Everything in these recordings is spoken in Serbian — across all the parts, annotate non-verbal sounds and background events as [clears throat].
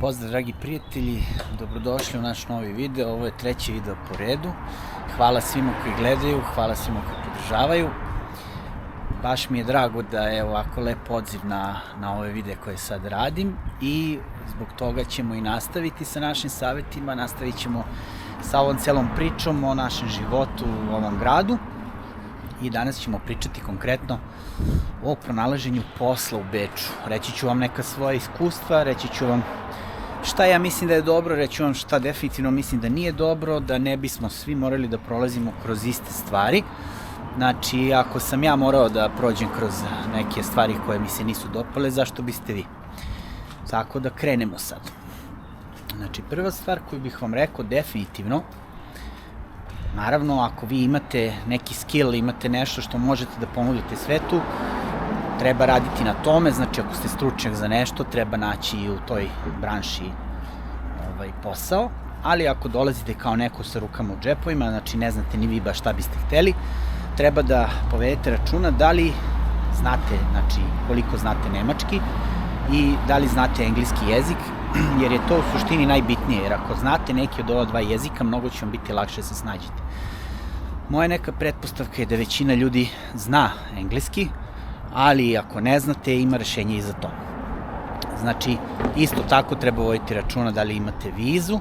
Pozdrav dragi prijatelji, dobrodošli u naš novi video, ovo je treći video po redu. Hvala svima koji gledaju, hvala svima koji podržavaju. Baš mi je drago da je ovako lep odziv na, na ove videe koje sad radim i zbog toga ćemo i nastaviti sa našim savjetima, nastavit ćemo sa ovom celom pričom o našem životu u ovom gradu i danas ćemo pričati konkretno o pronalaženju posla u Beču. Reći ću vam neka svoja iskustva, reći ću vam šta ja mislim da je dobro, reći vam šta definitivno mislim da nije dobro, da ne bismo svi morali da prolazimo kroz iste stvari. Znači, ako sam ja morao da prođem kroz neke stvari koje mi se nisu dopale, zašto biste vi? Tako da krenemo sad. Znači, prva stvar koju bih vam rekao definitivno, naravno, ako vi imate neki skill, imate nešto što možete da ponudite svetu, treba raditi na tome, znači ako ste stručnjak za nešto, treba naći i u toj branši ovaj, posao, ali ako dolazite kao neko sa rukama u džepovima, znači ne znate ni vi baš šta biste hteli, treba da povedete računa da li znate, znači koliko znate nemački i da li znate engleski jezik, [clears throat] jer je to u suštini najbitnije, jer ako znate neki od ova dva jezika, mnogo će vam biti lakše da se snađete. Moja neka pretpostavka je da većina ljudi zna engleski, ali ako ne znate, ima rešenje i za to. Znači, isto tako treba voditi računa da li imate vizu,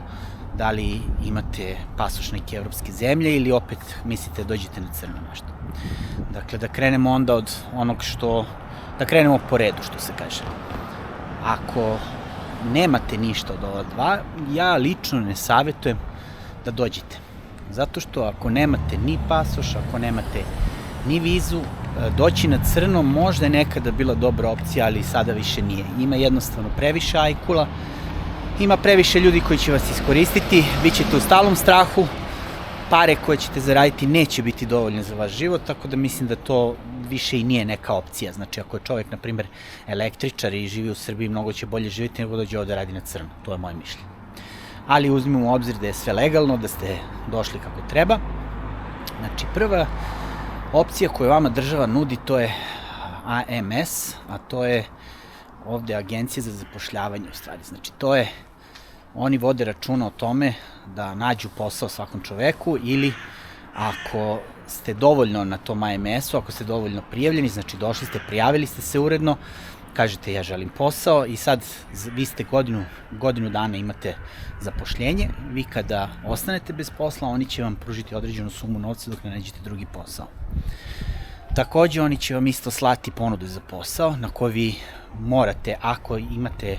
da li imate pasoš neke evropske zemlje ili opet mislite da dođete na crno nešto. Dakle, da krenemo onda od onog što, da krenemo po redu, što se kaže. Ako nemate ništa od ova dva, ja lično ne savetujem da dođete. Zato što ako nemate ni pasoš, ako nemate ni vizu, doći na crno možda je nekada bila dobra opcija, ali sada više nije. Ima jednostavno previše ajkula, ima previše ljudi koji će vas iskoristiti, bit ćete u stalnom strahu, pare koje ćete zaraditi neće biti dovoljne za vaš život, tako da mislim da to više i nije neka opcija. Znači, ako je čovjek, na primjer, električar i živi u Srbiji, mnogo će bolje živjeti nego dođe ovde radi na crno. To je moje mišljenje. Ali uzmimo u obzir da je sve legalno, da ste došli kako treba. Znači, prva opcija koju vama država nudi to je AMS, a to je ovde agencija za zapošljavanje u stvari. Znači to je, oni vode računa o tome da nađu posao svakom čoveku ili ako ste dovoljno na tom AMS-u, ako ste dovoljno prijavljeni, znači došli ste, prijavili ste se uredno, kažete ja želim posao i sad vi ste godinu, godinu dana imate zapošljenje, vi kada ostanete bez posla, oni će vam pružiti određenu sumu novca dok ne nađete drugi posao. Takođe, oni će vam isto slati ponudu za posao na koji vi morate, ako imate,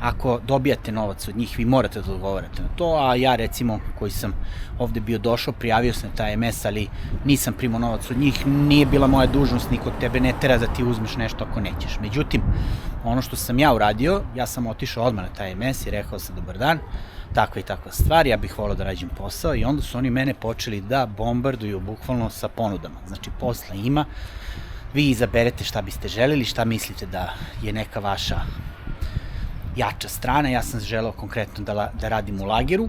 ako dobijate novac od njih, vi morate da odgovarate na to, a ja recimo koji sam ovde bio došao, prijavio sam taj MS, ali nisam primao novac od njih, nije bila moja dužnost, niko tebe ne tera da ti uzmeš nešto ako nećeš. Međutim, ono što sam ja uradio, ja sam otišao odmah na taj MS i rekao sam dobar dan, takva i takva stvar, ja bih volao da rađem posao i onda su oni mene počeli da bombarduju bukvalno sa ponudama. Znači, posla ima, vi izaberete šta biste želeli, šta mislite da je neka vaša jača strana. Ja sam želeo konkretno da, da radim u lageru.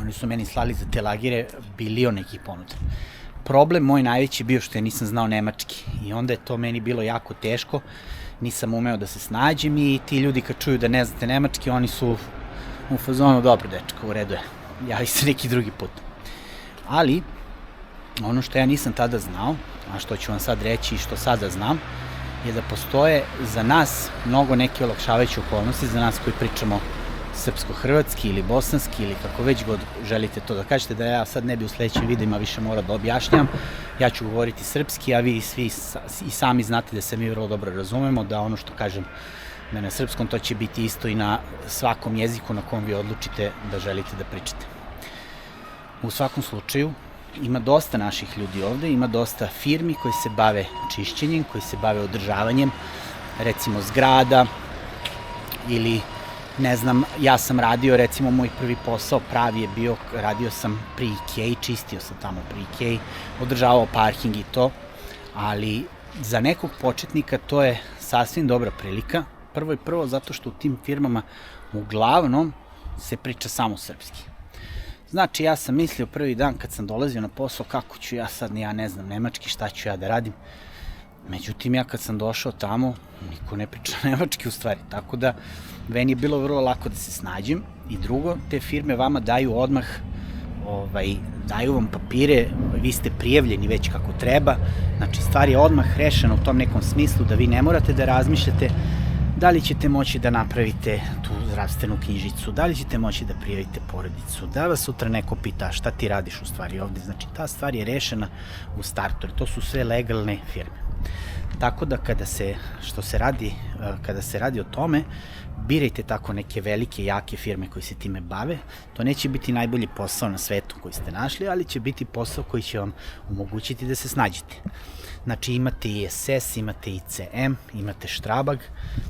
Oni su meni slali za te lagere bilio nekih ponuda. Problem moj najveći bio što ja nisam znao nemački i onda je to meni bilo jako teško. Nisam umeo da se snađem i ti ljudi kad čuju da ne znate nemački, oni su u fazonu, dobro dečko, u redu je, javi se neki drugi put. Ali, ono što ja nisam tada znao, a što ću vam sad reći i što sada znam, je da postoje za nas mnogo neke olakšavajuće okolnosti, za nas koji pričamo srpsko-hrvatski ili bosanski ili kako već god želite to da kažete, da ja sad ne bi u sledećim videima više morao da objašnjam. Ja ću govoriti srpski, a vi svi i sami znate da se mi vrlo dobro razumemo, da ono što kažem da na srpskom to će biti isto i na svakom jeziku na kom vi odlučite da želite da pričate. U svakom slučaju, ima dosta naših ljudi ovde, ima dosta firmi koji se bave čišćenjem, koji se bave održavanjem, recimo zgrada ili ne znam, ja sam radio, recimo moj prvi posao pravi je bio, radio sam pri Ikea, čistio sam tamo pri Ikea, održavao parking i to, ali za nekog početnika to je sasvim dobra prilika, prvo i prvo zato što u tim firmama uglavnom se priča samo srpski. Znači, ja sam mislio prvi dan kad sam dolazio na posao kako ću ja sad, ja ne znam nemački, šta ću ja da radim. Međutim, ja kad sam došao tamo, niko ne priča [laughs] nemački u stvari, tako da meni je bilo vrlo lako da se snađem i drugo, te firme vama daju odmah ovaj, daju vam papire, vi ste prijavljeni već kako treba, znači stvar je odmah rešena u tom nekom smislu da vi ne morate da razmišljate da li ćete moći da napravite tu zdravstvenu knjižicu, da li ćete moći da prijavite porodicu, da vas sutra neko pita šta ti radiš u stvari ovde, znači ta stvar je rešena u startu, to su sve legalne firme. Tako da kada se, što se radi, eh, kada se radi o tome, birajte tako neke velike, jake firme koji se time bave. To neće biti najbolji posao na svetu koji ste našli, ali će biti posao koji će vam omogućiti da se snađete. Znači imate ISS, imate ICM, imate Štrabag,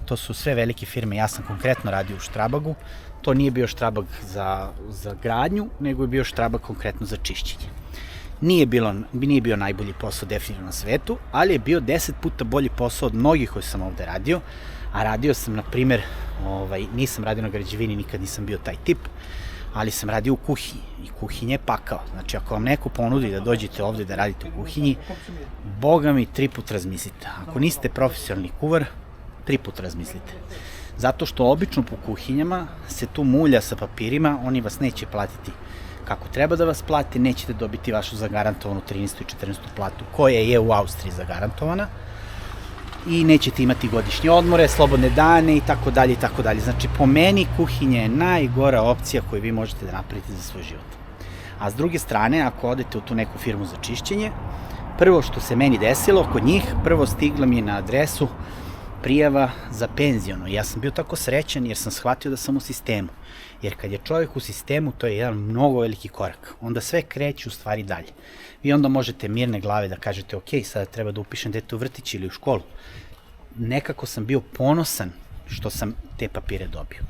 to su sve velike firme, ja sam konkretno radio u Štrabagu, to nije bio Štrabag za, za gradnju, nego je bio Štrabag konkretno za čišćenje. Nije, bilo, nije bio najbolji posao definitivno na svetu, ali je bio 10 puta bolji posao od mnogih koji sam ovde radio, a radio sam, na primer, ovaj, nisam radio na građevini, nikad nisam bio taj tip, ali sam radio u kuhinji i kuhinje je pakao. Znači, ako vam neko ponudi da dođete ovde da radite u kuhinji, boga mi tri put razmislite. Ako niste profesionalni kuvar, tri put razmislite. Zato što obično po kuhinjama se tu mulja sa papirima, oni vas neće platiti kako treba da vas plati, nećete dobiti vašu zagarantovanu 13. i 14. platu koja je u Austriji zagarantovana i nećete imati godišnje odmore, slobodne dane i tako dalje i tako dalje. Znači, po meni kuhinja je najgora opcija koju vi možete da napravite za svoj život. A s druge strane, ako odete u tu neku firmu za čišćenje, prvo što se meni desilo kod njih, prvo stigla mi je na adresu prijava za penziono. Ja sam bio tako srećan jer sam shvatio da sam u sistemu. Jer kad je čovjek u sistemu, to je jedan mnogo veliki korak. Onda sve kreće u stvari dalje. Vi onda možete mirne glave da kažete, ok, sada treba da upišem dete u vrtić ili u školu. Nekako sam bio ponosan što sam te papire dobio.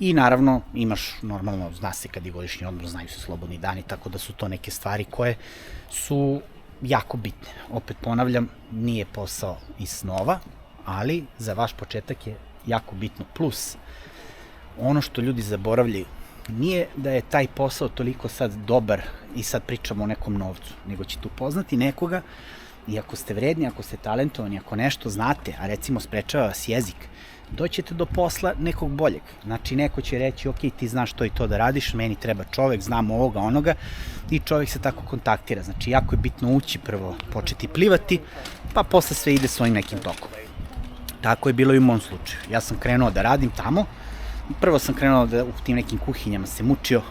I naravno imaš normalno, zna se kad je godišnji odmor, znaju se slobodni dani, tako da su to neke stvari koje su jako bitne. Opet ponavljam, nije posao iz snova, ali za vaš početak je jako bitno. Plus, ono što ljudi zaboravljaju, nije da je taj posao toliko sad dobar i sad pričamo o nekom novcu, nego ćete upoznati nekoga i ako ste vredni, ako ste talentovani, ako nešto znate, a recimo sprečava vas jezik, doćete do posla nekog boljeg. Znači, neko će reći, ok, ti znaš to i to da radiš, meni treba čovek, znam ovoga, onoga, i čovek se tako kontaktira. Znači, jako je bitno ući prvo, početi plivati, pa posle sve ide svojim nekim tokom. Tako je bilo i u mom slučaju. Ja sam krenuo da radim tamo, prvo sam krenuo da u tim nekim kuhinjama se mučio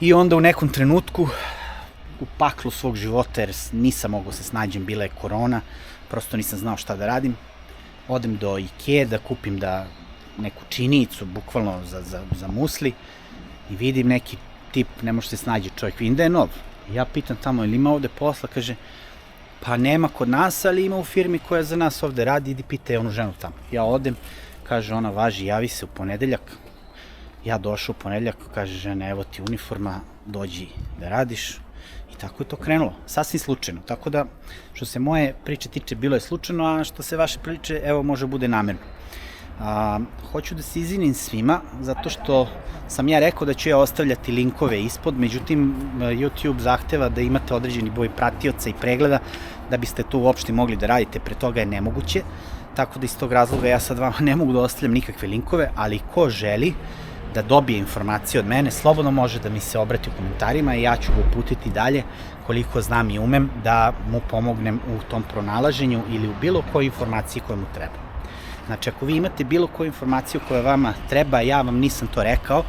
i onda u nekom trenutku u paklu svog života, jer nisam mogao se snađem, bila je korona, prosto nisam znao šta da radim, odem do Ikea da kupim da neku činicu, bukvalno za, za, za musli, i vidim neki tip, ne može se snađe čovjek, vidim da je nov. Ja pitam tamo, ili ima ovde posla, kaže, pa nema kod nas, ali ima u firmi koja za nas ovde radi, idi pitaj onu ženu tamo. Ja odem, kaže ona, važi, javi se u ponedeljak. Ja došao u ponedeljak, kaže žena, evo ti uniforma, dođi da radiš. I tako je to krenulo, sasvim slučajno. Tako da, što se moje priče tiče, bilo je slučajno, a što se vaše priče, evo, može bude namerno. A, hoću da se izvinim svima, zato što sam ja rekao da ću ja ostavljati linkove ispod, međutim, YouTube zahteva da imate određeni boj pratioca i pregleda da biste to uopšte mogli da radite, pre toga je nemoguće, tako da iz tog razloga ja sad vama [laughs] ne mogu da ostavljam nikakve linkove, ali ko želi da dobije informacije od mene, slobodno može da mi se obrati u komentarima i ja ću ga uputiti dalje koliko znam i umem da mu pomognem u tom pronalaženju ili u bilo kojoj informaciji koja mu treba. Znači, ako vi imate bilo koju informaciju koja vama treba, ja vam nisam to rekao,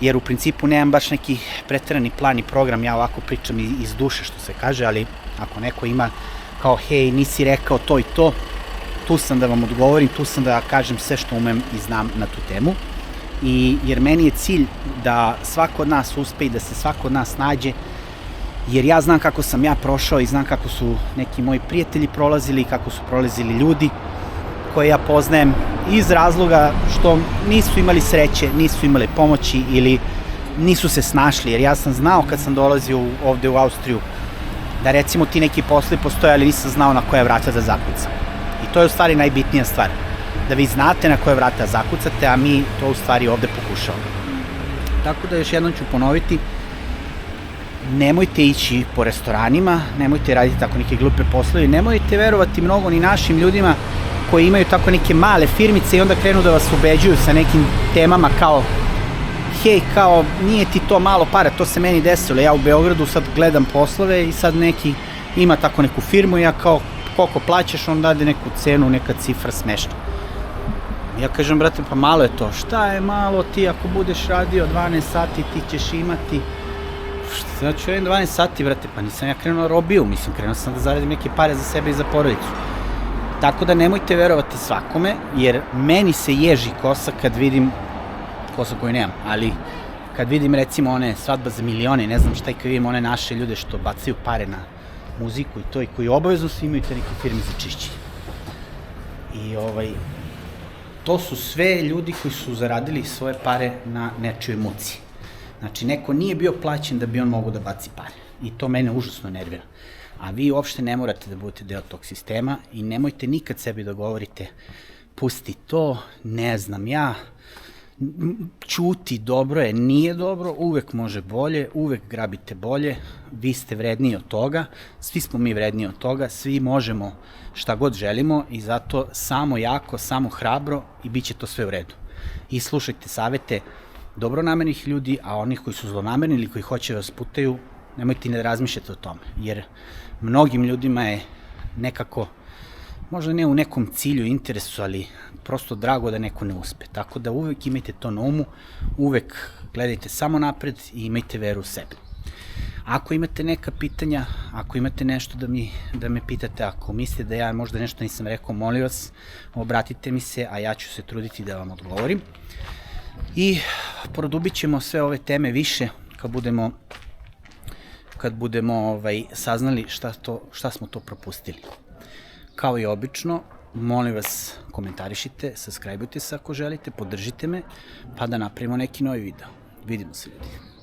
jer u principu nemam baš neki pretrani plan i program, ja ovako pričam iz duše što se kaže, ali ako neko ima kao hej, nisi rekao to i to, tu sam da vam odgovorim, tu sam da kažem sve što umem i znam na tu temu. I, jer meni je cilj da svako od nas uspe i da se svako od nas nađe, jer ja znam kako sam ja prošao i znam kako su neki moji prijatelji prolazili i kako su prolazili ljudi koje ja poznajem iz razloga što nisu imali sreće, nisu imali pomoći ili nisu se snašli, jer ja sam znao kad sam dolazio ovde u Austriju da recimo ti neki posli postoje, ali nisam znao na koje vrata da zakucam. I to je u stvari najbitnija stvar. Da vi znate na koje vrata zakucate, a mi to u stvari ovde pokušavamo. Tako da još jednom ću ponoviti, nemojte ići po restoranima, nemojte raditi tako neke glupe poslove, nemojte verovati mnogo ni našim ljudima koji imaju tako neke male firmice i onda krenu da vas ubeđuju sa nekim temama kao hej, kao, nije ti to malo para, to se meni desilo, ja u Beogradu sad gledam poslove i sad neki ima tako neku firmu, ja kao, koliko plaćaš, on dade neku cenu, neka cifra smešna. Ja kažem, brate, pa malo je to. Šta je malo ti ako budeš radio 12 sati, ti ćeš imati... Šta ja 12 sati, brate, pa nisam ja krenuo robiju, mislim, krenuo sam da zaradim neke pare za sebe i za porodicu. Tako da nemojte verovati svakome, jer meni se ježi kosa kad vidim kosa koju nemam, ali kad vidim recimo one svadba za milione, ne znam šta i kad vidim one naše ljude što bacaju pare na muziku i to i koji obavezno svi imaju te neke firme za čišćenje. I ovaj, to su sve ljudi koji su zaradili svoje pare na nečijoj muci. Znači, neko nije bio plaćen da bi on mogu da baci pare. I to mene užasno nervira. A vi uopšte ne morate da budete deo tog sistema i nemojte nikad sebi da govorite pusti to, ne znam ja, čuti dobro je, nije dobro, uvek može bolje, uvek grabite bolje, vi ste vredniji od toga, svi smo mi vredniji od toga, svi možemo šta god želimo i zato samo jako, samo hrabro i bit će to sve u redu. I slušajte savete dobronamernih ljudi, a onih koji su zlonamerni ili koji hoće da vas putaju, nemojte ne da razmišljate o tome, jer mnogim ljudima je nekako možda ne u nekom cilju, interesu, ali prosto drago da neko ne uspe. Tako da uvek imajte to na umu, uvek gledajte samo napred i imajte veru u sebe. Ako imate neka pitanja, ako imate nešto da, mi, da me pitate, ako mislite da ja možda nešto nisam rekao, molim vas, obratite mi se, a ja ću se truditi da vam odgovorim. I produbit ćemo sve ove teme više kad budemo kad budemo ovaj saznali šta to šta smo to propustili. Kao i obično, molim vas komentarišite, subscribeujte se ako želite, podržite me, pa da napravimo neki novi video. Vidimo se ljudi.